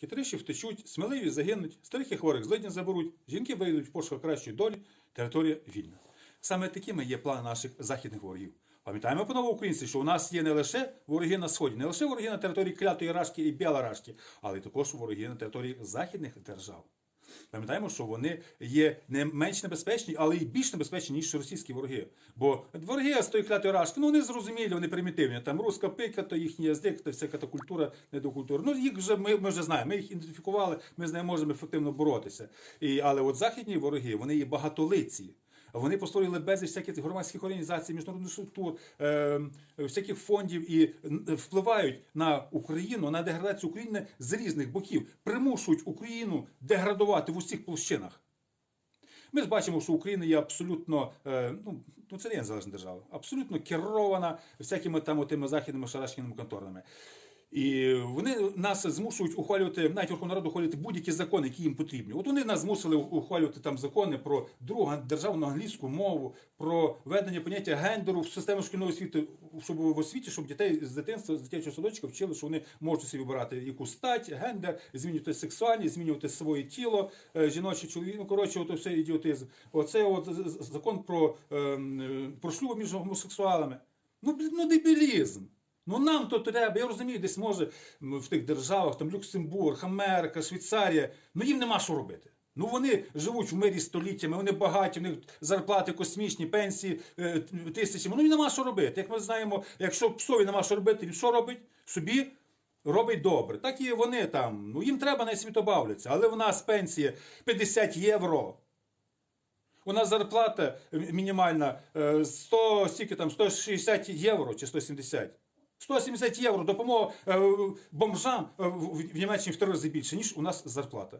Хитріші втечуть, сміливі загинуть, старих і хворих злидні заберуть, жінки вийдуть в пошуках кращої долі, територія вільна. Саме такими є плани наших західних ворогів. Пам'ятаємо панове українці, що у нас є не лише вороги на сході, не лише вороги на території Клятої Рашки і Білорашки, але й також вороги на території західних держав. Пам'ятаємо, що вони є не менш небезпечні, але й більш небезпечні, ніж російські вороги. Бо вороги з тої клятої рашки, ну вони зрозумілі, вони примітивні. Там руска пика, то їхній язик, то всяка та культура, недокультура. Ну їх вже ми, ми вже знаємо. Ми їх ідентифікували, ми з ними можемо ефективно боротися. І, але от західні вороги, вони є багатолиці. Вони постворили безліч всяких громадських організацій, міжнародних структур, е, всяких фондів і впливають на Україну, на деградацію України з різних боків, примушують Україну деградувати в усіх площинах. Ми ж бачимо, що Україна є абсолютно, е, ну, ну це не є незалежна держава, абсолютно керована всякими там отими західними шарашкіними конторами. І вони нас змушують ухвалювати, навіть Верховна Рада ухвалювати будь-які закони, які їм потрібні. От вони нас змусили ухвалювати там закони про другу державну англійську мову, про введення поняття гендеру в систему шкільної освіти, щоб в освіті, щоб дітей з дитинства, з дитячого садочка вчили, що вони можуть собі вибирати яку стать, гендер, змінювати сексуальність, змінювати своє тіло, е, жіноче, чоловік. Ну коротше, от все ідіотизм. Оце от закон про, ем, е, про шлюб між гомосексуалами. Ну, ну дебілізм. Ну нам то треба, я розумію, десь може в тих державах, там Люксембург, Америка, Швейцарія, ну їм нема що робити. Ну вони живуть в мирі століттями, вони багаті, в них зарплати космічні, пенсії е, тисячами. Ну їм нема що робити. Як ми знаємо, якщо псові нема що робити, він що робить? Собі робить добре. Так і вони там. Ну їм треба на світо бавляться, але в нас пенсія 50 євро. У нас зарплата мінімальна е, 100, скільки там, 160 євро чи 170. 170 євро допомога е, бомжам е, в Німеччині в три рази більше, ніж у нас зарплата.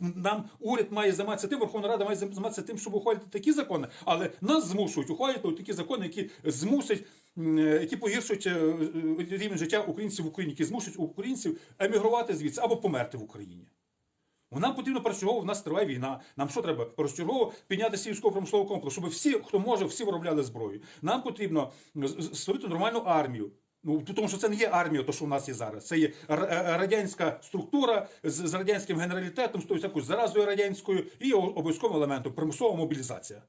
Нам уряд має займатися тим, Верховна Рада має займатися тим, щоб ухвалити такі закони, але нас змушують ухвалювати такі закони, які змусять, е, які погіршують рівень життя українців в Україні, які змушують українців емігрувати звідси або померти в Україні. Нам потрібно першочергово, в нас триває війна. Нам що треба? Першочергово підняти сільського промислового комплексу, щоб всі, хто може, всі виробляли зброю. Нам потрібно створити нормальну армію. Ну, тому що це не є армія, то що у нас є зараз. Це є е, радянська структура з, з радянським генералітетом, з тою всякою заразою радянською і обов'язковим елементом примусова мобілізація.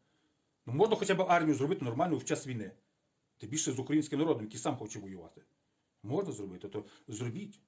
Ну, можна хоча б армію зробити нормальну в час війни. Тим більше з українським народом, який сам хоче воювати. Можна зробити, то зробіть.